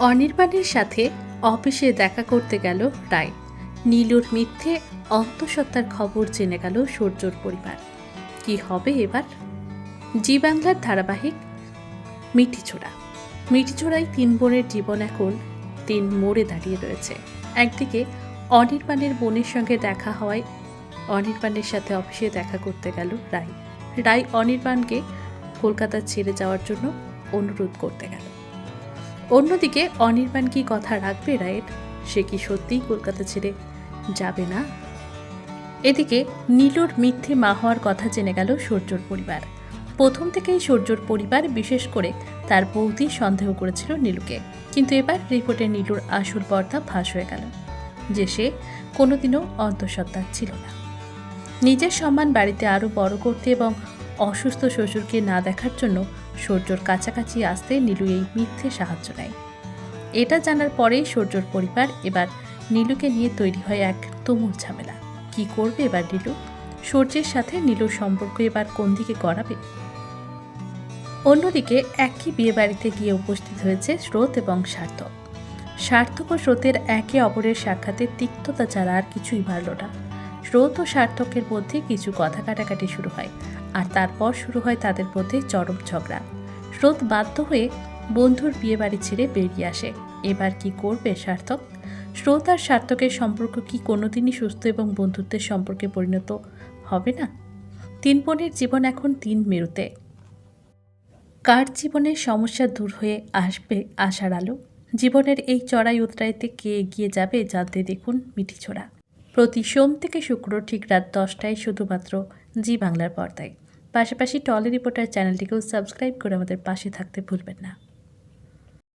অনির্বাণের সাথে অফিসে দেখা করতে গেল রায় নীলুর মিথ্যে অন্তঃসত্ত্বার খবর জেনে গেল সূর্যর পরিবার। কি হবে এবার? জি বাংলার ধারাবাহিক মিঠিছোড়া। মিঠিছোড়ায় তিন বোনের জীবন এখন তিন মোড়ে দাঁড়িয়ে রয়েছে। একদিকে অনির্বাণের বোনের সঙ্গে দেখা হওয়ায় অনির্বাণের সাথে অফিসে দেখা করতে গেল রায় রায় অনির্বাণকে কলকাতা ছেড়ে যাওয়ার জন্য অনুরোধ করতে গেল। অন্যদিকে অনির্বাণ কি কথা রাখবে, রায়ের? সে কি সত্যিই কলকাতা ছেড়ে যাবে না? এদিকে নীলুর মিথ্যে মা হওয়ার কথা জেনে গেল সূর্যর পরিবার। প্রথম থেকেই সূর্যর পরিবার, বিশেষ করে তার বৌদি, সন্দেহ করেছিল নীলুকে। কিন্তু এবার রিপোর্টে নীলুর আসল পর্দা ফাঁস হয়ে গেল, যে সে কোনোদিনও অন্তঃসত্ত্বা ছিল না। নিজের সম্মান বাড়িতে আরও বড় করতে এবং অসুস্থ শ্বশুরকে না দেখার জন্য সূর্যর কাছাকাছি আসতে নীলু এই মিথ্যে সাহায্য নেয়। এটা জানার পরেই সূর্যর পরিবার এবার নীলুকে নিয়ে তৈরি হয় এক তুমুল ঝামেলা। কি করবে এবার নীলু? সূর্যের সাথে নীলুর সম্পর্ক এবার কোন দিকে গড়াবে? অন্যদিকে একই বিয়ে বাড়িতে গিয়ে উপস্থিত হয়েছে স্রোত এবং সার্থক। সার্থক ও স্রোতের একে অপরের সাক্ষাতে তিক্ততা ছাড়া আর কিছুই ভালো না। স্রোত ও সার্থকের মধ্যে কিছু কথা কাটাকাটি শুরু হয়, আর তারপর শুরু হয় তাদের মধ্যে চরম ঝগড়া। স্রোত বাধ্য হয়ে বন্ধুর বিয়ে বাড়ি ছেড়ে বেরিয়ে আসে। এবার কি করবে সার্থক? স্রোত আর সার্থকের সম্পর্ক কি কোনোদিনই সুস্থ এবং বন্ধুত্বের সম্পর্কে পরিণত হবে না? তিন বোনের জীবন এখন তিন মেরুতে। কার জীবনের সমস্যা দূর হয়ে আসবে আশার আলো? জীবনের এই চড়াই উতরাইতে কে এগিয়ে যাবে জানতে দেখুন মিঠিছোড়া প্রতি সোম থেকে শুক্র ঠিক রাত দশটায় শুধুমাত্র জি বাংলার পর্দায়। পাশাপাশি টলি রিপোর্টার চ্যানেলটিকেও সাবস্ক্রাইব করে আমাদের পাশে থাকতে ভুলবেন না।